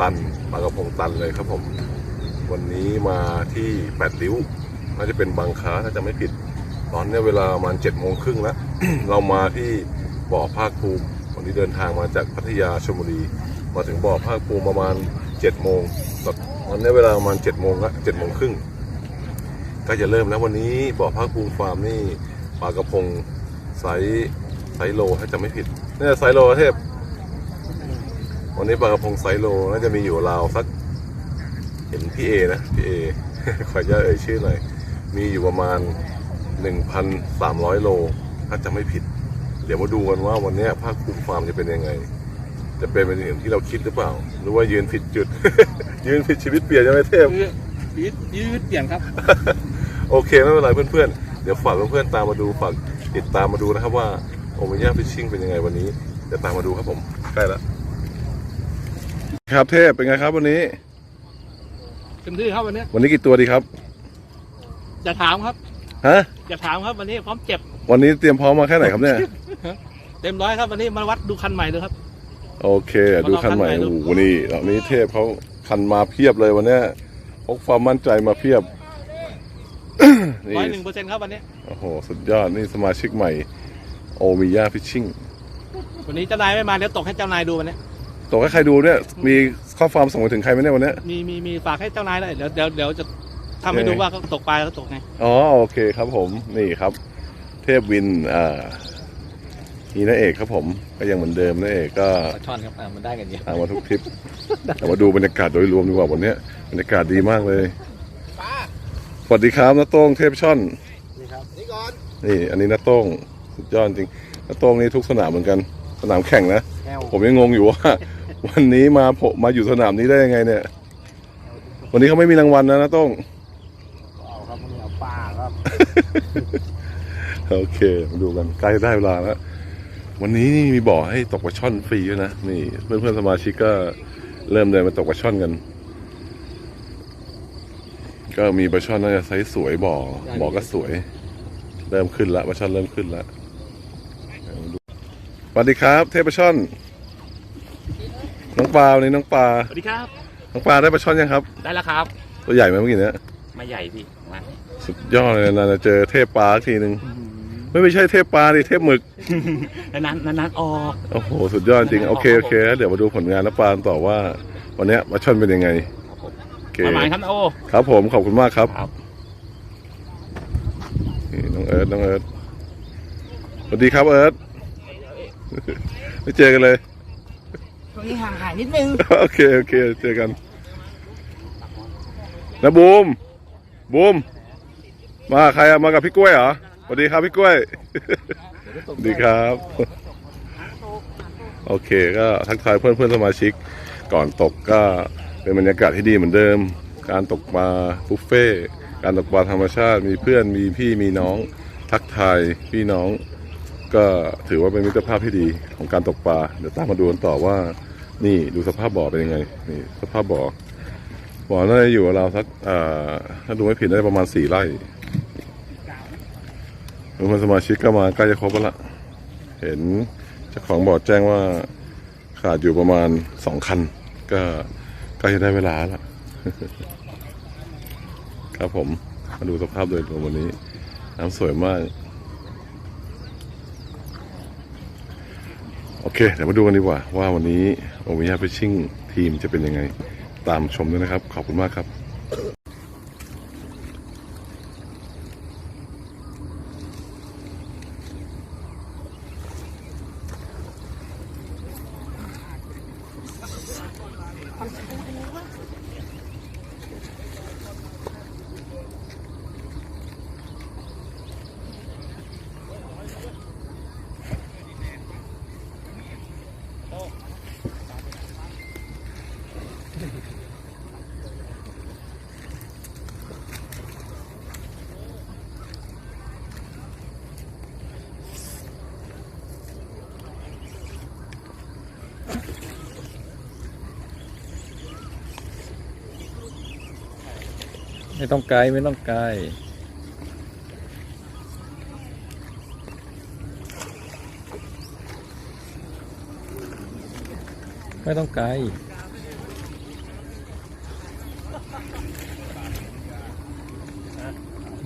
ตันปลากระพงตันเลยครับผม วันนี้มาที่แปดริ้ว น่าจะเป็นบางค้าถ้าจะไม่ผิด ตอนนี้เวลาประมาณเจ็ดโมงครึ่งแล้ว เรามาที่บ่อภาคภูมิ วันนี้เดินทางมาจากพัทยาชลบุรี มาถึงบ่อภาคภูมิประมาณเจ็ดโมงตอนนี้เวลาประมาณเจ็ดโมงละเจ็ดโมงครึ่งก็จะเริ่มแล้ววันนี้บ่อภาคภูมิฟาร์มนี่ปลากระพงไซส์ไซส์โลถ้าจะไม่ผิดเนี่ยไซส์โลเทพ วันนี้ปลากระพงไซส์โลน่าจะมีอยู่ราวสักเห็นพี่เอนะพี่เอขออนุญาตเอ่ยชื่อหน่อยมีอยู่ประมาณ 1,300 โล ถ้าจะไม่ผิด เดี๋ยวมาดูกันว่าวันเนี้ยภาคภูมิฟาร์มจะเป็นยังไง จะเป็นไปอย่างที่เราคิดหรือเปล่า หรือว่ายืนผิดจุด ยืนผิดชีวิตเปลี่ยนใช่ไหมเทพยืดยืดยืดเปลี่ยนครับ โอเคไม่เป็นไรเพื่อนๆ เดี๋ยวฝากเพื่อนๆตามมาดูฝากติดตามมาดูนะครับว่าโอเมย่าฟิชชิ่งเป็นยังไงวันนี้เดี๋ยวตามมาดูครับผมใกล้แล้ว ครับเทพเป็นไงครับวันนี้เต็มที่ครับวันนี้ วันนี้กี่ตัวดีครับอย่าถามครับฮะอย่าถามครับวันนี้พร้อมเจ็บ วันนี้เตรียมพร้อมมาแค่ไหนครับเนี่ย เต็มร้อยครับวันนี้มาวัดดูคันใหม่เลยครับ โอเค ดูคันใหม่มาลองคันใหม่ดูโอ้โหนี่ตอนนี้เทพเขาคันมาเพียบเลยวันเนี้ยพกความมั่นใจมาเพียบนี่ร้อยหนึ่งเปอร์เซ็นต์ครับวันนี้โอ้โหสุดยอดนี่สมาชิกใหม่ โอมิยาฟิชชิ่งวันนี้เจ้านายไม่มาเดี๋ยวตกให้เจ้านายดูวันนี้ ตกให้ใครดูเนี่ยมีข้อความส่งไปถึงใครไหมเนี่ยวันเนี้ย มีมีมีฝากให้เจ้านายเลยเดี๋ยวเดี๋ยวเดี๋ยวจะทำให้ดูว่าเขาตกปลาเขาตกไง อ๋อโอเคครับผมนี่ครับ เทพวินอ่านี่นาเอกครับผมก็ยังเหมือนเดิมนาเอกก็ปลาช่อนครับอ่ามันได้กันเยอะตามมาทุกทริป แต่มาดูบรรยากาศโดยรวมดีกว่าวันเนี้ยบรรยากาศดีมากเลยสวัสดีครับน้าโต้งเทพช่อนนี่ครับนี่อันนี้น้าโต้งสุดยอดจริงน้าโต้งนี่ทุกสนามเหมือนกัน สนามแข่งนะแก้ว ผมยังงงอยู่ว่า วันนี้มาผมมาอยู่สนามนี้ได้ยังไงเนี่ย วันนี้เขาไม่มีรางวัลนะน้าโต้งเอาครับวันนี้เอาปลาครับ โอเคมาดูกันใกล้ได้เวลาแล้ววันนี้นี่มีบ่อให้ตกปลาช่อนฟรีด้วยนะนี่เพื่อนๆสมาชิกก็เริ่มเดินมาตกปลาช่อนกัน ก็มีปลาช่อนน่าจะไซส์สวยบ่อบ่อก็สวย เริ่มขึ้นละปลาช่อนเริ่มขึ้นละสวัสดีครับ เทพปลาช่อน น้องปลาวันนี้น้องปลาสวัสดีครับ น้องปลาได้ปลาช่อนยังครับ ได้แล้วครับ ตัวใหญ่ไหมเมื่อกี้เนี้ยไม่ใหญ่พี่มาสุดยอดเลยนะจะเจอเทพปลาสักทีหนึ่งไม่ไม่ใช่เทพปลาดิเทพหมึกนานๆนานๆออกโอ้โหสุดยอดจริงโอเคโอเคแล้วเดี๋ยวมาดูผลงานแล้วปานต่อว่า วันเนี้ยมาช่อนเป็นยังไงโอเคประมาณครับนะโอครับผมขอบคุณมากครับครับนี่น้องเอิร์ธน้องเอิร์ธสวัสดีครับเอิร์ธไม่เจอกันเลย ตรงนี้ห่างหายนิดนึง โอเค โอเค เจอกันนะบูม บูม มาใครอะมากับพี่กล้วยเหรอ สวัสดีครับพี่กล้วย สวัสดีครับ โอเคก็ทักทายเพื่อนเพื่อนสมาชิก ก่อนตกก็เป็นบรรยากาศที่ดีเหมือนเดิม การตกปลาบุฟเฟ่ การตกปลาธรรมชาติ มีเพื่อน มีพี่ มีน้อง ทักทายพี่น้อง ก็ถือว่าเป็นมิตรภาพที่ดีของการตกปลาเดี๋ยวตามมาดูกันต่อว่า นี่ดูสภาพบ่อเป็นยังไง นี่สภาพบ่อบ่อน่าจะอยู่เราวสักถ้าดูไม่ผิดน่าจะประมาณสี่ไร่ทุกคนสมาชิกก็มาใกล้จะครบแล้วล่ะ เห็นเจ้าของบ่อแจ้งว่าขาดอยู่ประมาณสองคัน ก็ใกล้จะได้เวลาแล้วครับผมมาดูสภาพโดยรวมวันนี้ น้ำสวยมาก โอ เค เดี๋ยวมาดูกันดีกว่า ว่าวันนี้โอมิยาฟิชชิ่งทีมจะเป็นยังไง ตามชมด้วยนะครับ ขอบคุณมากครับ ไม่ต้องไกลไม่ต้องไกลไม่ต้องไกล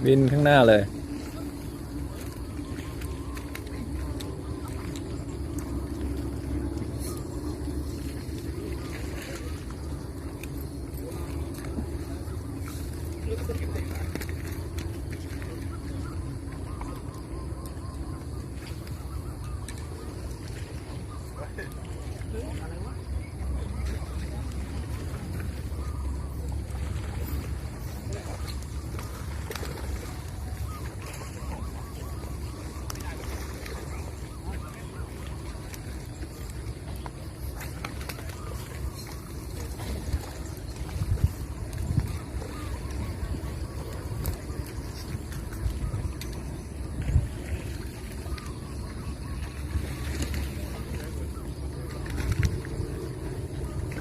บินข้างหน้าเลย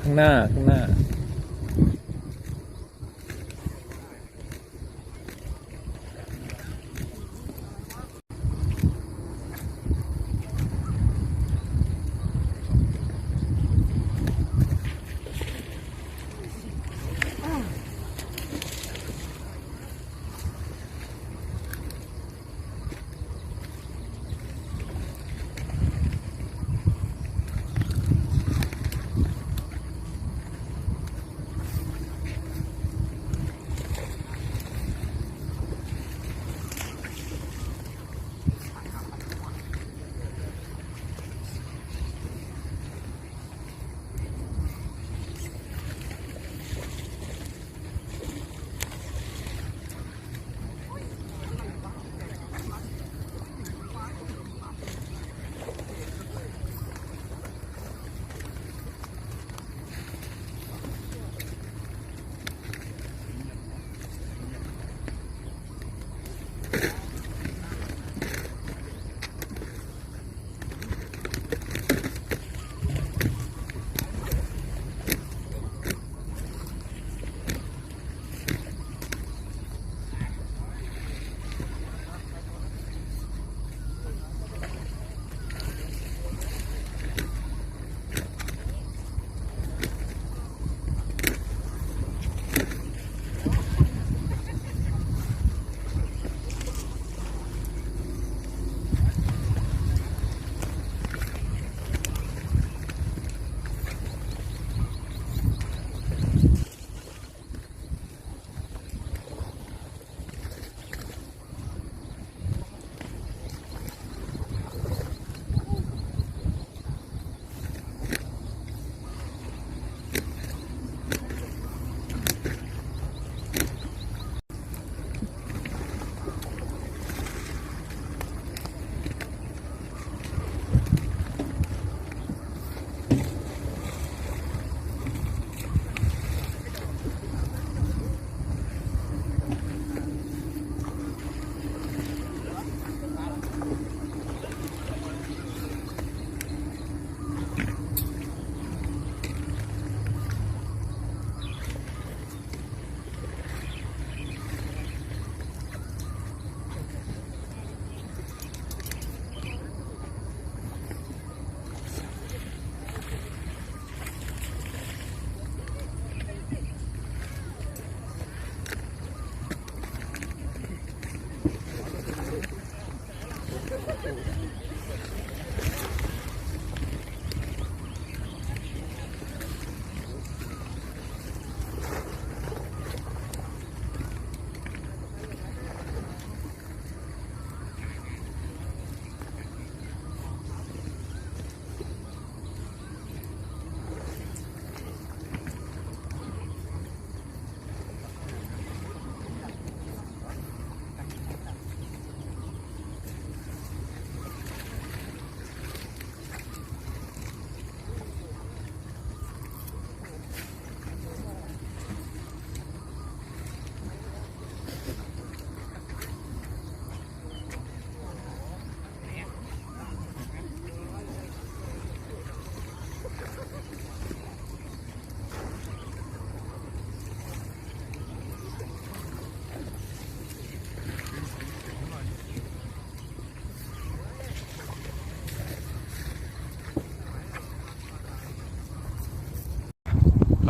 ข้างหน้าข้างหน้า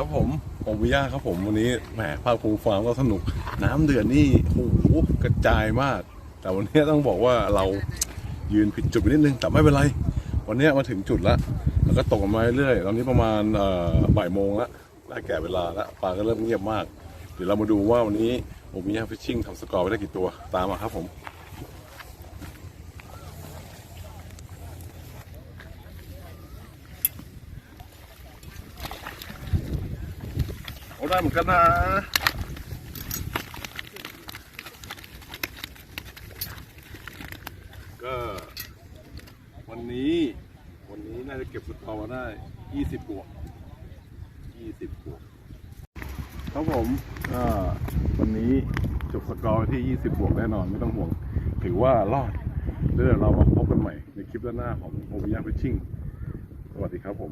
ครับผมผมวิยาครับผมวันนี้แหมภาคภูมิฟาร์มก็สนุก น้ำเดือดนี่โอ้โหกระจายมาก แต่วันนี้ต้องบอกว่าเรายืนผิดจุดไปนิดนึงแต่ไม่เป็นไร วันนี้มาถึงจุดล้วแล้วก็ตกกันมาเรื่อยๆตอนนี้ประมาณเอ่อบ่ายโมงล้วได้แก่เวลาล้วปลาก็เริ่มเงียบมาก เดี๋ยวเรามาดูว่าวันนี้ผมวิยาฟิชชิ่งทำสกอร์ไปได้กี่ตัวตามมาครับผม เอา ได้เหมือนกันนะก็วันนี้วันนี้น่าจะเก็บสกอร์มาได้ 20บวก20บวกครับผมก็วันนี้จบสกอร์ที่ 20 บวกแน่นอนไม่ต้องห่วง ถือว่ารอดแล้วเดี๋ยวเรามาพบกันใหม่ในคลิปด้านหน้าของโอวิยาฟิชชิ่งสวัสดีครับผม